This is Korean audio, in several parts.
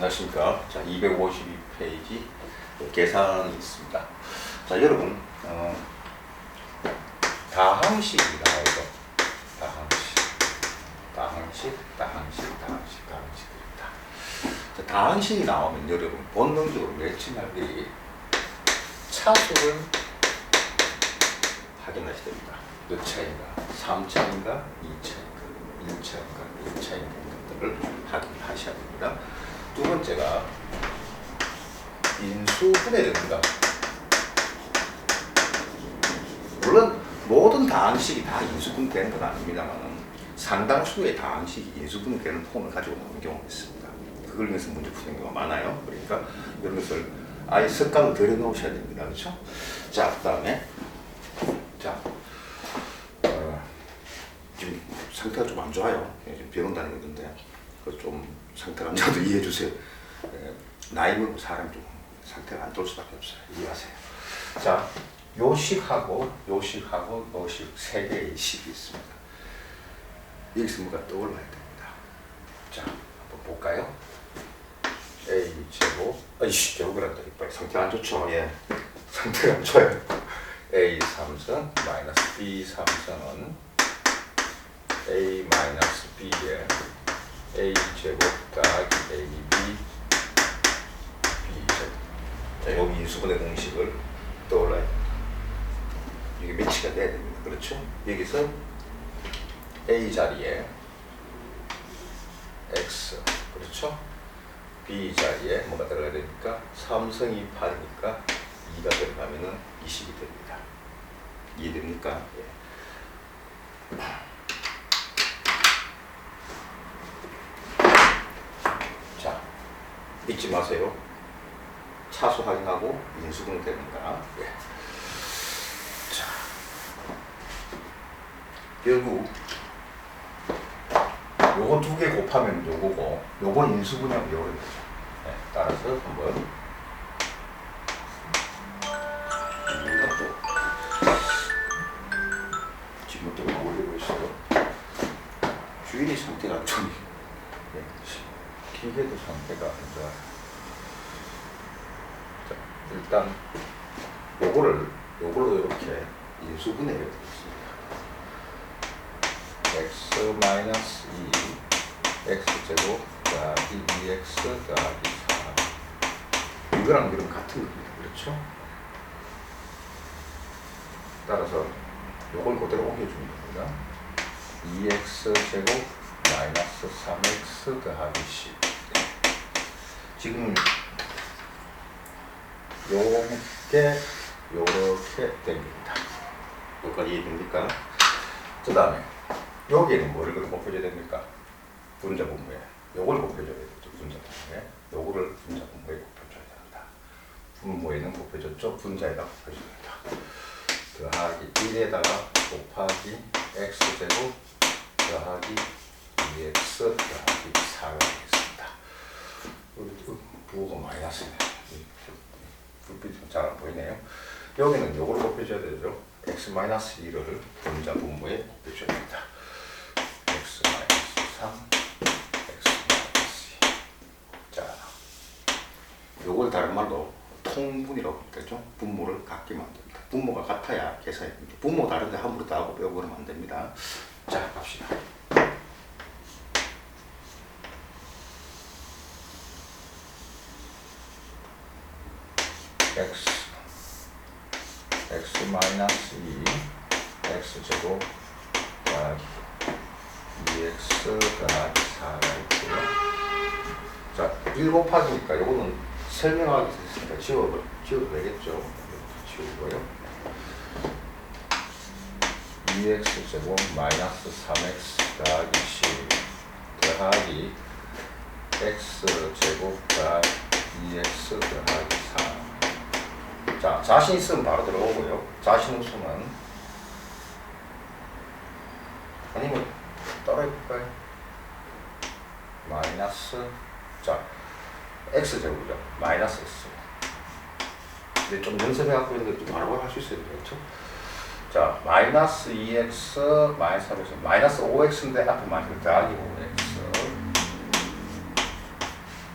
안녕하십니까. 자, 252페이지 계산이 있습니다. 자, 여러분, 어, 다항식이 나오죠. 다항식. 다항식, 다항식, 다항식, 다항식들이 있다. 자, 다항식이 나오면 여러분, 본능적으로 일이 차수를 확인하셔야 됩니다. 몇 차인가? 3차인가? 2차인가? 1차인가? 2차인가? 것들을 확인하셔야 됩니다. 두 번째가 인수분해 됩니다. 물론 모든 다항식이 다 인수분해 되는 건 아닙니다만 상당수의 다항식이 인수분해 되는 폼을 가지고 나오는 경우가 있습니다. 그걸 위해서 문제 푸는 경우가 많아요. 그러니까 이런 것을 아예 습관을 들여놓으셔야 됩니다. 그렇죠? 자, 그 다음에 자, 어, 지금 상태가 좀 안 좋아요. 지금 병원 다니고 있는데 그좀 안 좋아도 이해해 주세요. 예, 나이 먹은 사람 좀 상태가 안 좋을 수밖에 없어요. 이해하세요. 자, 요식하고 요식하고 요식 세 개의 식이 있습니다. 여기서 뭐가 떠올라야 됩니다. 자, 한번 볼까요? A 제곱, 아이씨, 제곱이란다. 이빨 상태가 안 좋죠. 예, 상태가 안 좋아요. A 삼성 마이너스 B 삼성은 A 마이너스 B에 A 제곱 더하기 AB B 제곱. 자, 여기 인수분해 공식을 떠올라야 됩니다. 이게 매치가 돼야 됩니다. 그렇죠? 여기서 A 자리에 X 그렇죠? B 자리에 뭐가 들어가야 되니까 삼성이 8이니까 2가 들어가면은 20이 됩니다. 이해됩니까? 예. 자, 잊지 마세요. 차수 확인하고 인수분 되는가. 예. 자, 결국 요거 두 개 곱하면 요거고, 요거 인수분하고 요거 되죠. 예, 따라서 한번 2x 더하기 4 이거랑 이거랑 같은 겁니다. 그렇죠? 따라서 요걸 그대로 옮겨주는 겁니다. 2x 제곱 마이너스 3x 더하기 10 지금 요게 요렇게 됩니다. 여기까지 이해됩니까? 그 다음에 여기에는 뭐를 곱해줘야 됩니까? 분자 분모에 요걸 곱해줘야 되겠죠. 분자 분모에 요거를 분자 분모에 곱해줘야 됩니다. 분모에는 곱해줬죠. 분자에다 곱해줍니다. 더하기 1에다가 곱하기 x제곱 더하기 2x 더하기 4가 되겠습니다. 부호가 마이너스네. 불빛이 잘안 보이네요. 여기는 요걸 곱해줘야 되죠. x 마이너스 1을 분자 분모에 곱해줘야 됩니다. x 마이너스 3, x 마이너스 2. 자, 요걸 다른 말로 통분이라고 하죠. 분모를 같게 만듭니다. 같아야 계산이. 분모 다른데 함부로 다 하고 빼고 그러면 안 됩니다. x x 마이너스 2 x 제곱 더하기 2x 더하기 4가 있고요. 자, 1 곱하기니까 이거는 설명하기 있으니까 지워, 지워도 되겠죠. 지우고요. 2x 제곱 마이너스 3x 더하기 10 더하기 x 제곱 더하기 2x 더하기 4 자, 자신 있으면 바로 들어오고요. 자신 없으면 아니면 따라해볼까요? 마이너스 자, x 제곱이죠. 마이너스 x. 근데 좀 연습해 갖고 있는데 좀 바로 할 수 있어야 되겠죠? 자, 마이너스 2x 마이너스 3x 마이너스 5x인데 앞에 마이너스 더하기 5x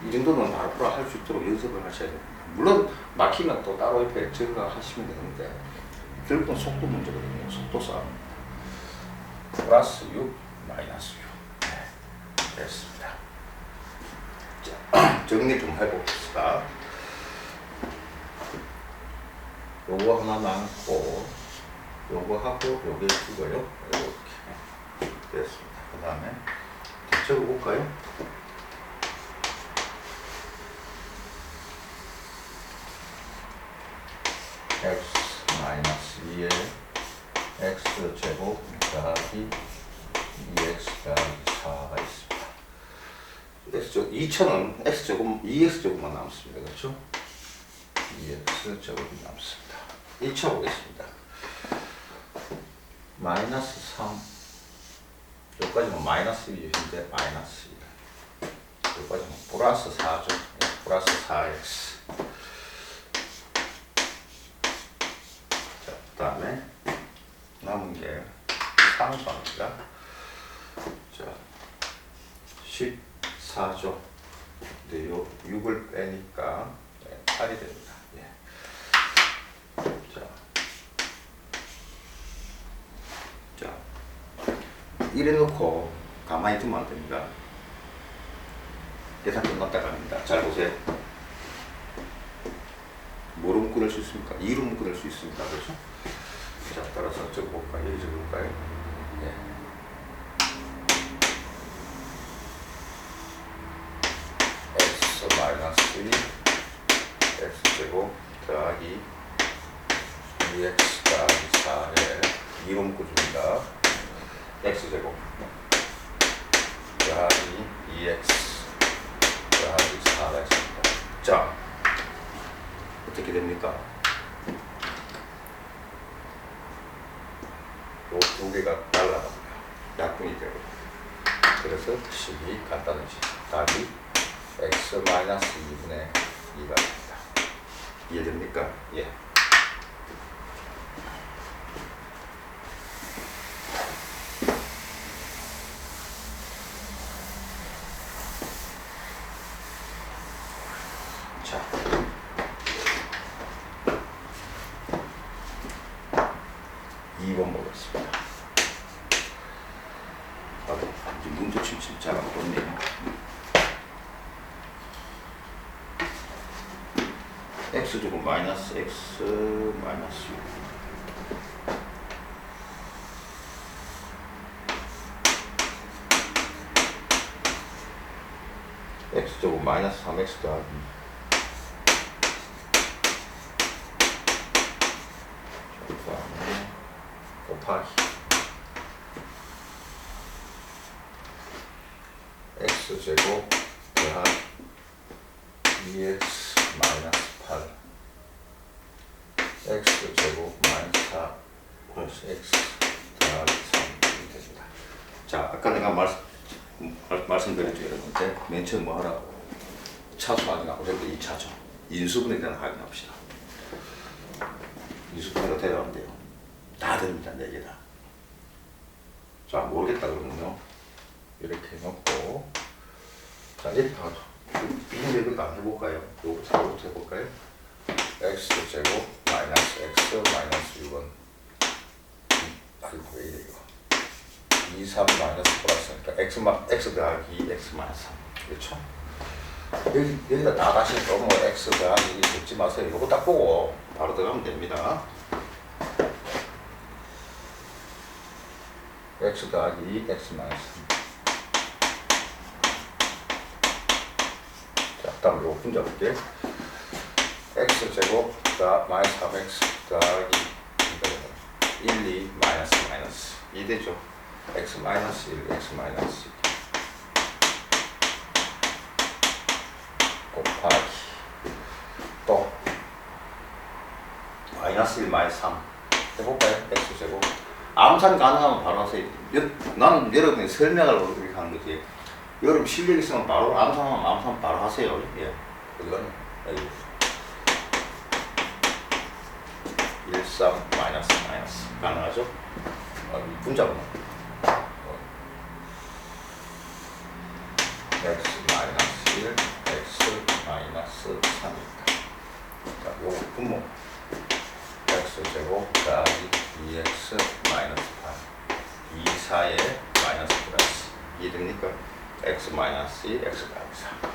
이 정도는 바로바로 할 수 있도록 연습을 하셔야 됩니다. 물론 막히면 또 따로 옆에 증가하시면 되는데 결국은 속도 문제거든요. 속도 싸움. 플러스 6, 마이너스 6. 네, 됐습니다. 자, 정리 좀 해봅시다. 요거 하나 남고, 요거 하고, 요게 이거요. 이렇게 됐습니다. 그 다음에 적어볼까요? X 마이너스 2에 x 제곱 더하기 2x 더하기 4가 있습니다. x 제곱 2천은 x 제곱 2x 제곱만 남습니다. 그렇죠? 2x 제곱이 남습니다. 2차 보겠습니다. 마이너스 3 여기까지는 마이너스 1인데 마이너스 1 여기까지는 플러스 4죠. 네, 플러스 4x 자, 그 다음에 남은 게 상수합니다. 자, 14죠. 근데 요 6을 빼니까 네, 8이 됩니다. 예. 자, 자, 이래 놓고 가만히 두면 안 됩니다. 계산 끝났다 갑니다. 잘 보세요. 뭐로 묶어낼 수 있습니까? 2로 묶어낼 수 있습니다. 그렇죠? 자, 따라서 적어볼까요? 적어볼까요? 예. x 마이너스 2 x 제곱 더하기 2x 더하기 4에 2로 묶어줍니다. x 제곱 더하기 2x 더하기 4가 있습니다. 자, 어떻게 됩니까? 요 두 개가 10이 같다는 식. 답이 x-2분의 2가 됩니다. 이해됩니까? 예. X 제곱 마이너스 x 마이너스 6. x 제곱 마이너스 3x 더하기 그 다음에 곱하기 x 제곱 더하기 2x 마이너스 8 x 제곱 마이너스 4 플러스 x 더하기 3이 됩니다. 자, 아까 내가 말씀, 말, 말씀드렸죠 여러분들 맨 처음 뭐 하라고 차수 확인하고 그런데 2차죠 인수분에 대한 확인합시다. 인수분해가 안 돼요. 다 됩니다, 네개 다. 자, 모르겠다 그러면요. 이렇게 해놓고, 자, 이렇게 하죠. 비교를 안 해볼까요? 요거부터 해볼까요? X 제곱 마이너스 x 마이너스 6은 아이고 왜 이래 이거. 2, 3 마이너스 플러스니까 x 마 x 더하기 2 x 마이너스 3 그렇죠? 여기, 여기다 다 다시 또뭐 x 더하기 2 적지 마세요. 이거 딱 보고. 바로 들어가면 됩니다. X 더하기 2 x 마이너스 3 자, 다음 요거 분자 볼게요. X 제곱 더 마이너스 3x 더하기 1, 2 마이너스 마이너스 2 되죠. x 마이너스 1, x 마이너스 2 곱하기 또 마이너스 1 마이너스 3 해볼까요? x 제곱 암산 가능하면 바로 하세요. 여, 나는 여러분이 설명을 이렇게 하는 거지. 여러분 실력 있으면 바로 암산하면 암산 바로 하세요. 예. 이건 가능하죠? 아, 분자로. 마이너스 1, 2 사이에 마이너스 플러스 2 됩니까? x 마이너스 1, x 플러스 4.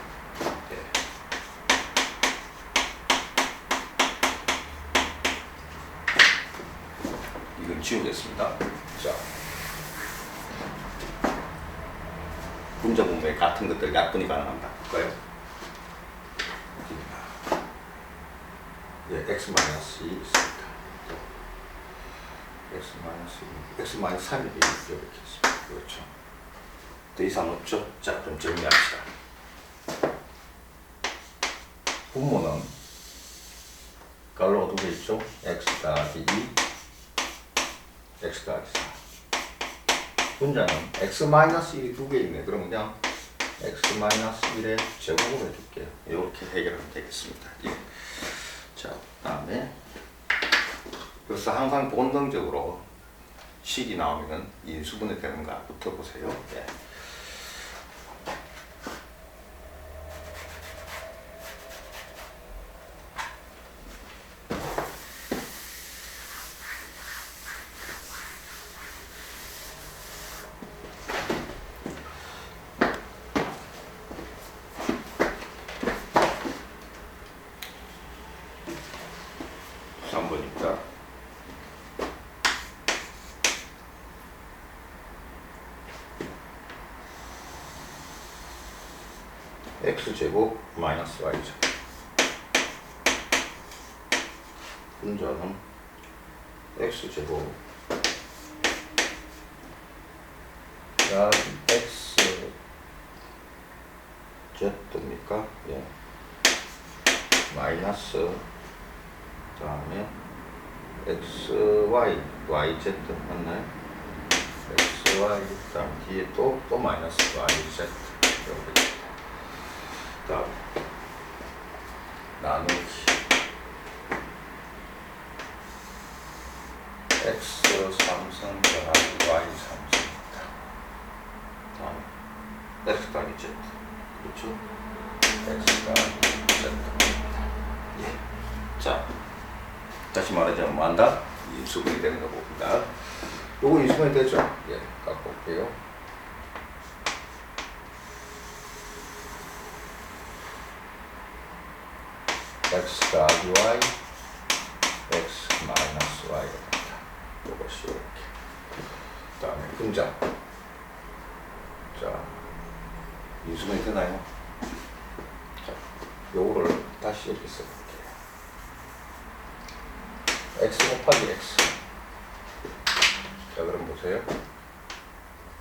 지우겠습니다. 자. 분자 분모에 같은 것들 약분이 가능합니다. 볼까요? 예, x 마이너스 2 있습니다. x 마이너스 2, x 마이너스 3이 되겠죠. 이렇게 있습니다. 그렇죠. 더 이상 없죠? 자, 그럼 정리합시다. 분모는 두개 있죠? x 더하기 2, x 더하기 4. 분자는 x 마이너스 1이 두 개 있네. 그럼 그냥 x 마이너스 1의 제곱으로 해줄게요. 이렇게 해결하면 되겠습니다. 예. 자, 다음에 그래서 항상 본능적으로 식이 나오면은 인수분해 되는가부터 보세요. 예. 삼번입니다 x제곱 마이너스 y제곱 분자는 x제곱 야 x z입니까? 예. 마이너스 다음에 x, y, y, z 맞나요? x, y, 다음 뒤에 또, 또 마이너스 y, z 이렇게 다음 나누기 x 3승 더하기 y 3승입니다. 다음 x 더하기 z 그렇죠? x 더하기 z입니다. 예. 자 다시 말하자면 뭐 한다? 인수분이 되는 거 봅니다. 요거 인수분이 되죠? 예, 갖고 올게요. x 더하기 y, x 마이너스 y가 됩니다. 요것이 이렇게. 다음에 분자. 자, 인수분이 되나요? 자, 요거를 다시 이렇게 써볼게요. x 곱하기 x. 자, 그럼 보세요.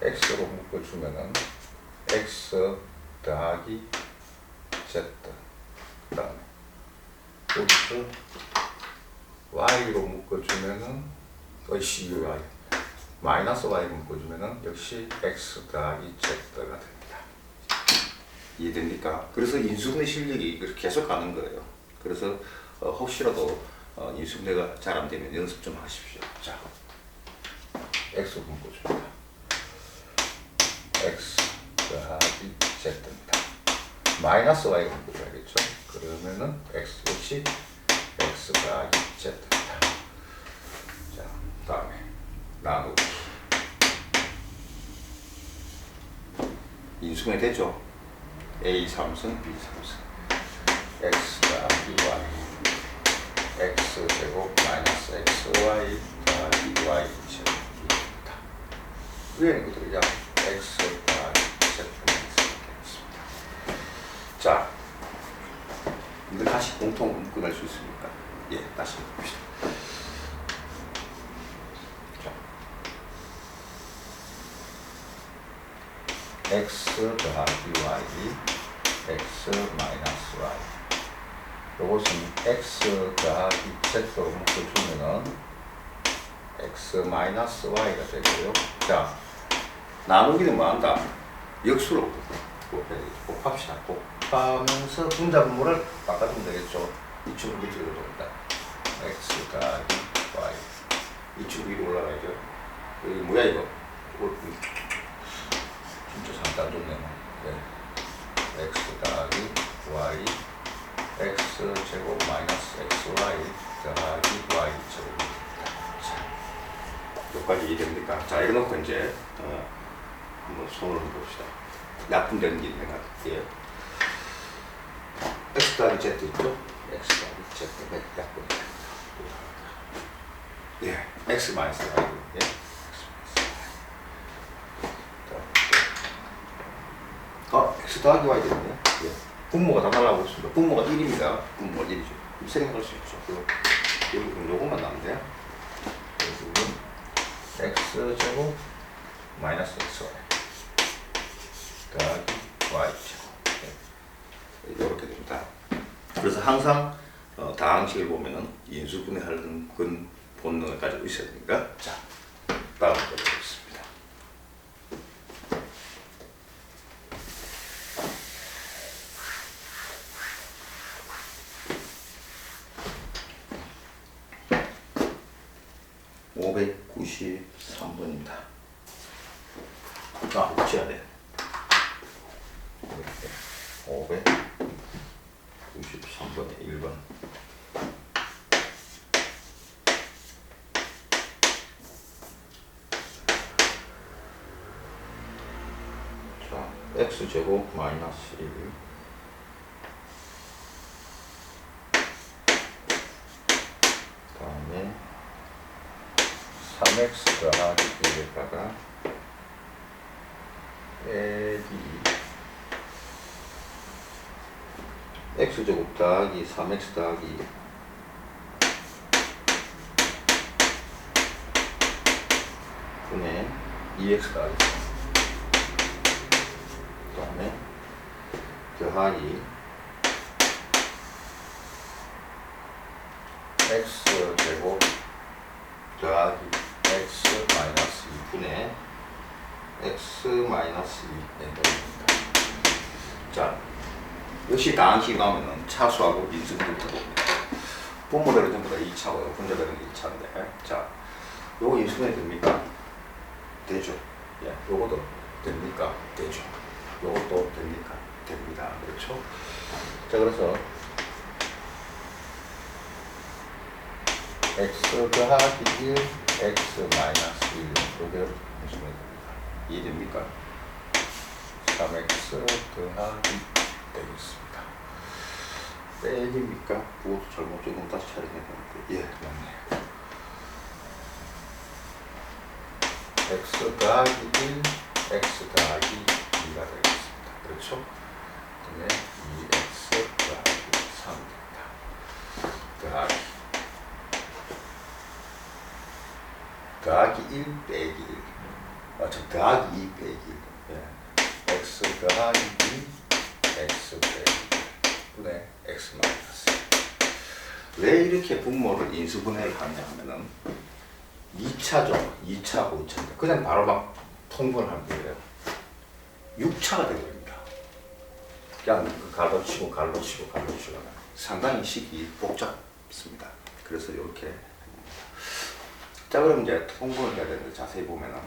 x로 묶어주면은 x 더하기 z. 그 다음에 여기서 y로 묶어주면은 역시 y. 마이너스 y로 묶어주면은 역시 x 더하기 z가 됩니다. 이해됩니까? 그래서 인수분해 실력이 계속 가는 거예요. 그래서 어, 혹시라도 어, 인수분해가 잘 안 되면 연습 좀 하십시오. 자, x 묶어줍니다. x 더하기 z입니다. 마이너스 y가 묶어줘야겠죠? 그러면은 x 역시 x 더하기 z입니다. 자, 다음에 나누기. 인수분해 되죠? a 3승, b 3승. x 더하기 y. x 제곱 마이너스 x y 더하기 y 제곱입니다. 위에는 그대로야 x 더하기 z는 있습니다. 자, 이거 다시 공통 묶어낼 수 있습니까? 예, 다시 봅시다. 자, x 더하기 y, x 마이너스 y. 이것은 x 더하기 z로 묶어주면은 x 마이너스 y가 되고요. 자, 나누기는 뭐 한다? 역수로 곱합시다. 곱하면서 분자분모를 바꿔주면 되겠죠. 이 친구 밑으로 돌린다. x 더하기 y. 이 친구 위로 올라가야죠. 여기 뭐야 이거? 이거 진짜 잠깐 좋네요. 네. x 더하기 y x 제곱 마이너스 xy 더하기 y 제곱입니다. 자, 여기까지 이해됩니까? 자, 이거 놓고 이제 어, 한번 손으로 봅시다. 약분되는 게 있는 것 같아요. x 더하기 z 있죠? x 더하기 z가 약분이 됩니다. 예. x 마이너스 y 예. 아, x 더하기 y 되겠네. 예. 분모가 다 날라오고 있습니다. 분모가 1입니다. 분모가 1이죠. 생각할 수 있죠. 그럼 요것만 나면 돼요. x 제곱 마이너스 x y 더하기 y 제곱 네. 이렇게 됩니다. 그래서 항상 어, 다항식을 보면은 인수분해하는 건 본능을 가지고 있어야 됩니다. 자, 다음 거 보겠습니다. (593번입니다) 아, 붙여야 돼. 593번에 1번. 자, x제곱 마이너스 1. 다음에 3x 더하기 1에다가 빼기. X제곱 더하기 3x 더하기 분의 2x 더하기 3 그다음에 더하기 x 제곱 더하기 x 마이너스 2분의 x 마이너스 2입니다. 자, 역시 다항식이 나오면은 차수하고 봅니다. 분모들은 전부 다 2차고요. 분자들은 1차인데. 자, 요거 인수분해 됩니까? 되죠. 예, 요거도 됩니까? 되죠. 요것도 됩니까? 됩니다. 그렇죠? 자, 그래서 x 더하기 1, x 마이너스 1 요게 무슨 됩니까? 이해됩니까? 3x 더하기 되겠습니다. 빼기입니까? 그것도 잘못 적으면 다시 처리해야 되는데 예, 맞네요. x 더하기 1, x 더하기 2가 되겠습니다. 그렇죠? 그다음에 2x 더하기 3입니다. 더하기 더하기 1 빼기 1. 아, 저 더하기 2 빼기 1. 예. x 더하기 2 x 빼기 1 분의 x 마이너스. 왜 이렇게 분모를 인수분해를 하냐 하면은 2차죠. 2차고 2차인데 그냥 바로 막 통분을 하면 돼요. 6차가 되버립니다. 그냥 그 갈로 치고 갈로 치고 갈로 치고 상당히 식이 복잡습니다. 그래서 이렇게. 자 그럼 이제 통분을 해야 되는데 자세히 보면은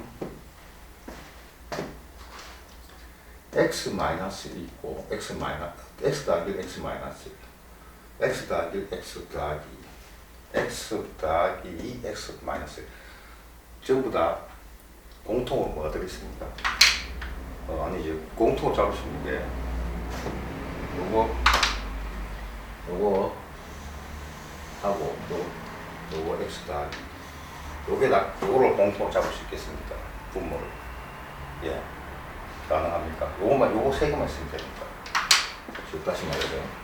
x 마이너스 1 있고 x 마이너스 x 더하기 x 마이너스 1 x 더하기 x 더하기 2 x 더하기 2 x 마이너스 1 전부 다 공통으로 뭐가 들어있습니까? 어, 아니 이제 공통으로 잡을 수 있는 게 요거 요거 하고 요 요거 x 더하기 요게 다 요거를 공통으로 잡을 수 있겠습니까? 분모를. 예 가능합니까? 요거만 요거 세 개만 쓰면 됩니까? 즉 다시 말해서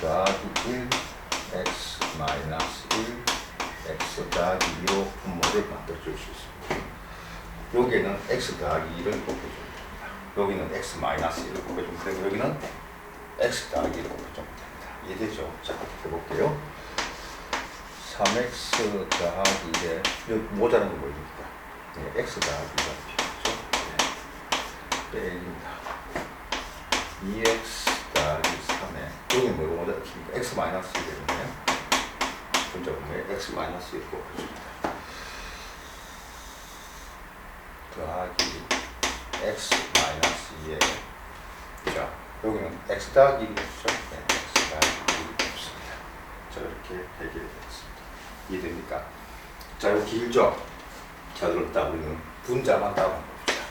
더하기 1 x 마이너스 1 x 더하기 2로 분모를 만들어줄 수 있습니다. 여기에는 x 더하기 2를 곱해주면 됩니다. 여기는 x 마이너스 1을 곱해주면 되고 여기는 x 더하기 1을 곱해주면 됩니다. 이해되죠? 자, 해볼게요. 3x 더하기 2에 여기 모자란 게 뭐입니까? 네, x 더하기 2가 필요하죠. 네. 빼입니다. 2x 더하기 3에 여기 뭐가 모자랍니까? x 마이너스 1이거든요. 분자 보면 x 마이너스 1 곱해줍니다. 더하기 x 마이너스 2에 자 여기는 x 더하기 1이 없죠? 네, x 더하기 1이 없습니다. 자 이렇게 해결이 되겠습니다. 이해됩니까? 자 이거 길죠? 자 그럼 딱 우리는 분자만 따로 봅시다.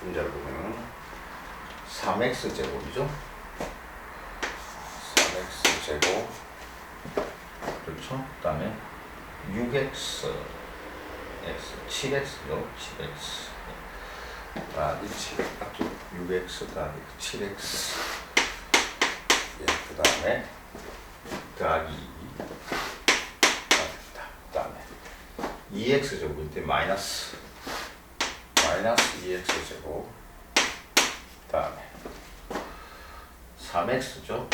분자를 보면 3x 제곱이죠. 3x 제곱 그렇죠. 그 다음에 6x x 7x요. 7x 아, 이 7x 딱 6x 더하기 7x 예, 그 다음에 더하기 2 그 다음에 2x 제곱인데 마이너스 마이너스 2x 제곱 다음에 3x죠?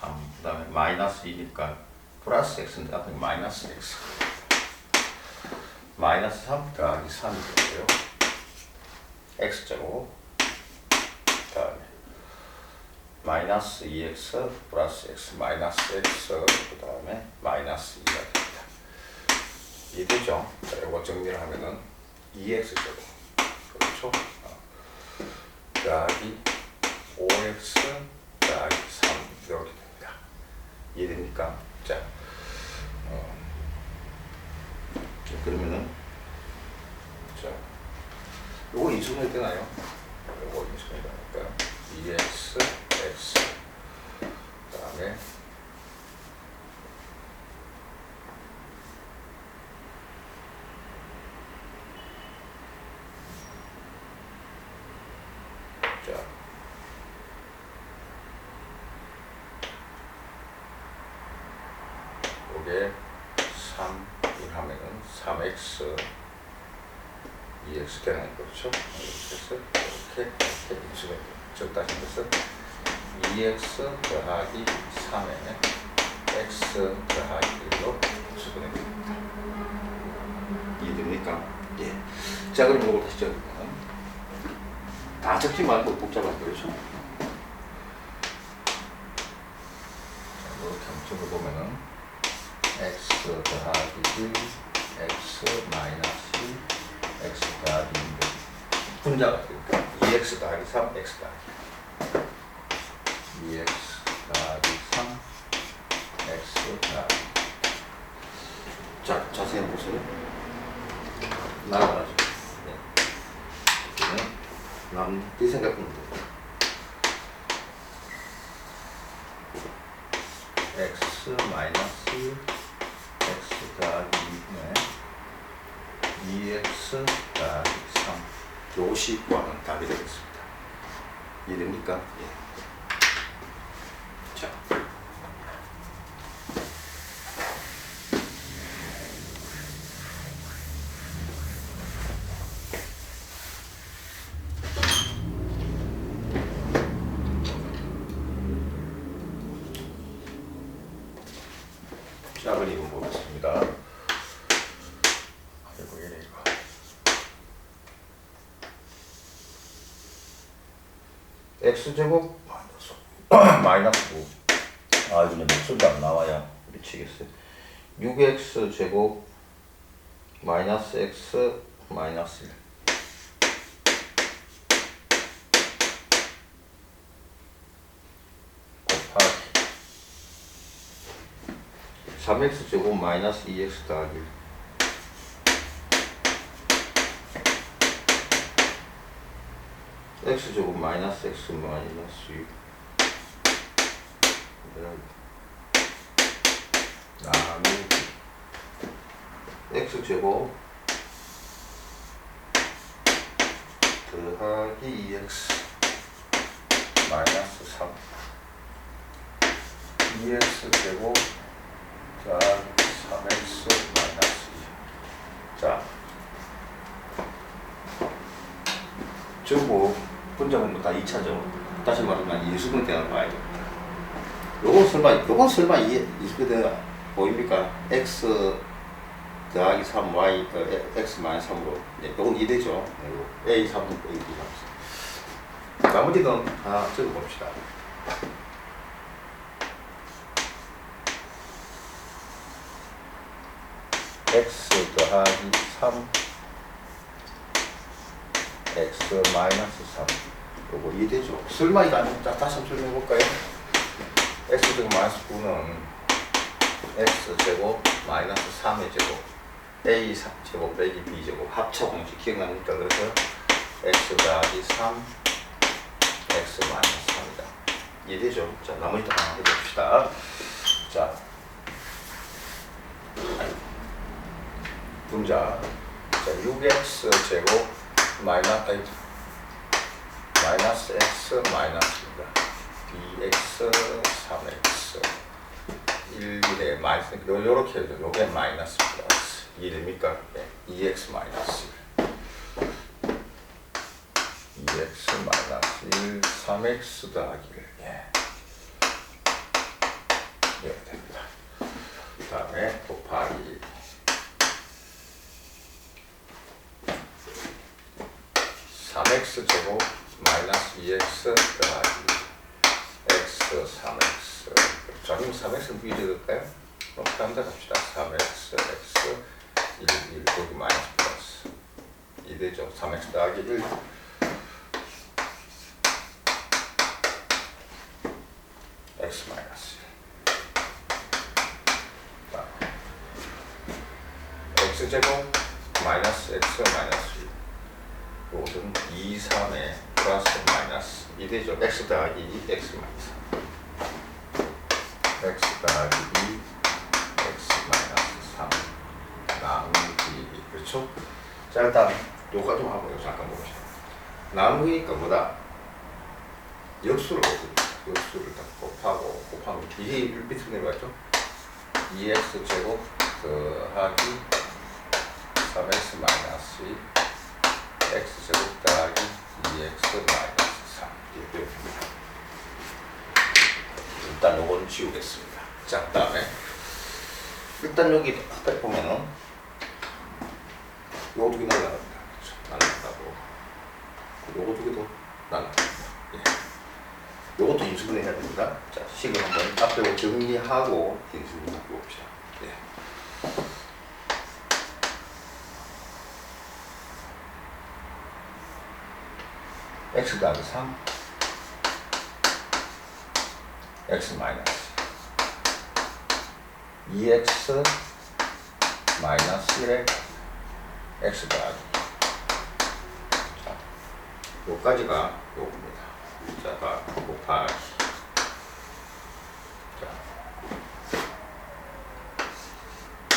3 그다음에 마이너스 2니까 플러스 x인데 앞에 마이너스 x. 마이너스 3 더하기 3이 되고요. X 제곱 다음에 마이너스 2x 플러스 x 마이너스 x 그 다음에 마이너스 2가 됩니다 이해되죠? 자, 이거 정리를 하면은 2x 제곱 그렇죠? 어. 더하기 5x 더하기 3 이렇게 됩니다. 이해됩니까? 자, 어. 자, 그러면은 자, 요거 인수분해 되나요? 요거 인수분해 되니까 2x x 그다음에 자. 요게 3을 하면은 3x 2x 되는 거죠. 그래서 이렇게 이렇게 인수가 적다 해서 2x 더하기 3에 x 더하기 1로 인수분해 됩니다. 이해됩니까? 예. 자 그럼 이걸 다시 적으면 다 적지 말고 복잡하게 그렇죠? 이렇게 한번 적어보면은 x 더하기 1, x 마이너스 1, x 더하기 2 분자가 되니까 2x 더하기 3, x 더하기 2x 더하기 3, x 더하기 자, 자세히 보세요. 날아가죠. 네. 그러면 남이 생각하면 돼요. x 마이너스 x 더하기 2에 2x 더하기 3 요것이 구하는 답이 되겠습니다. 이해됩니까? 예. 자. 작은 이름 보겠습니다. 아이고 이래 이거. X 제곱 마이너스 마이너스 9. 아 이거는 목소리가 안 나와야 미치겠어요. 6x 제곱 마이너스 x 마이너스 1. 곱하기 3x 제곱 마이너스 2x 더하기 x 제곱 마이너스 x 마이너스 6 나누기 x 제곱 더하기 2x 마이너스 3 2x 제곱 더하기 3x 마이너스 2 자, 저거 분자분모 다 2차죠. 다시 말하면 대응을 봐야 됩니다. 요거 설마, 요건 설마 대응 보입니까? x 더하기 3, y, 더 x 마이너스 3으로. 네, 요건 2 되죠. 네, a 3은 a, b 3. 나머지는 하나 적어봅시다. x 더하기 3 x 마이너스 3 요거 이해되죠? 설마 이거 자, 다시 한번 설명해 볼까요? x 제곱 마이너스 9는 x 제곱 마이너스 3의 제곱 a 3 제곱 빼기 b 제곱 합차 공식 기억납니까? 그래서 x 더하기 3 x 마이너스 3이다. 이해되죠? 자, 나머지 도 하나 해봅시다. 자. 분자. 자, 6x 제곱 마이너스 마이너스 x 마이너스입니다. bx 3x 1, 1에 마이너스 요, 요렇게 해도 요게 마이너스 플러스 이해됩니까? 네. 2x 마이너스 1 2x 마이너스 1 3x 더하기 1 예. 이렇게 됩니다. 그 다음에 곱하기 3x 제곱 마이너스 2x 더하기 x 3x 자 그럼 3x 위에 넣을까요? 그럼 다음다 갑시다 3x x 1 1 여기 마이너스 플러스 2 되죠 3x 더하기 1 x 마이너스 1 자, x 제곱 마이너스 x 마이너스 1 요것은 2, 3에 플러스 마이너스 2 되죠. x 더하기 2, x 마이너스 3. x 더하기 2, x 마이너스 3. 나누기 그렇죠? 자 일단 요거 좀요 잠깐 봅시다. 나누기니까 뭐다? 역수를 곱합니다. 역수를 딱 곱하고 곱하면 이게 1비트 내려갔죠? 2x 제곱 더하기 3x 마이너스 2 x 제곱 더하기 2x 마이너스 3 이렇게 됩니다. 일단 요건 지우겠습니다. 자, 그다음에 일단 여기 딱 보면은 요거 두개 날라갑니다. 그렇죠? 날라가고 요거 두 개도 날라갑니다. 예. 요것도 인수분해 해야 됩니다. 자, 식을 한번 앞에 거 정리하고 인수분해 해봅시다. 예. x 더하기 3 x 마이너스 2x 마이너스 1에 x 더하기. 자, 요까지가 요겁니다. 자가 곱하기. 자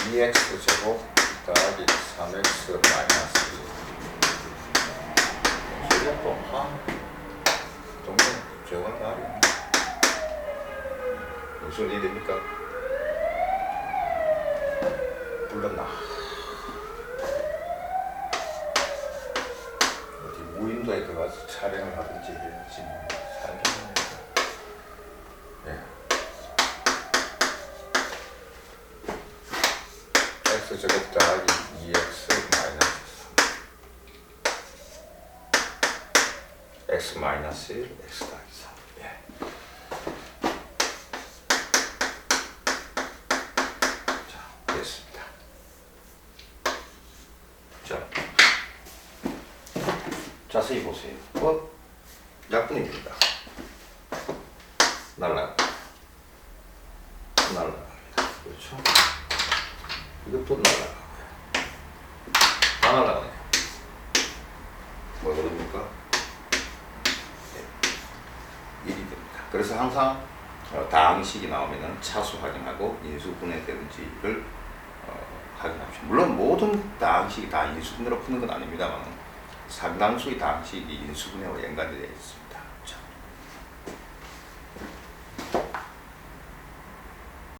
2x 제곱 더하기 3x 마이너스 1 소리야 또 아, 정말 조용하게 하려 무슨 일이 됩니까? 불렀나? 어디 무인도에 들어가서 촬영을 하든지 해야지 뭐. 2x 마이너스 3 x 마이너스 1 x 더하기 3 예. 자, 됐습니다. 자, 자세히 보세요. 어? 약분입니다. 날라가. 날라갑니다. 그렇죠? 이것도 날라가고요. 다 날라가네요. 뭐 그럽니까? 네. 일이 됩니다. 그래서 항상 어, 다항식이 나오면은 차수 확인하고 인수분해 되는지를 어, 확인합시다. 물론 모든 다항식이 다 인수분해로 푸는 건 아닙니다만 상당수의 다항식이 인수분해와 연관되어 있습니다.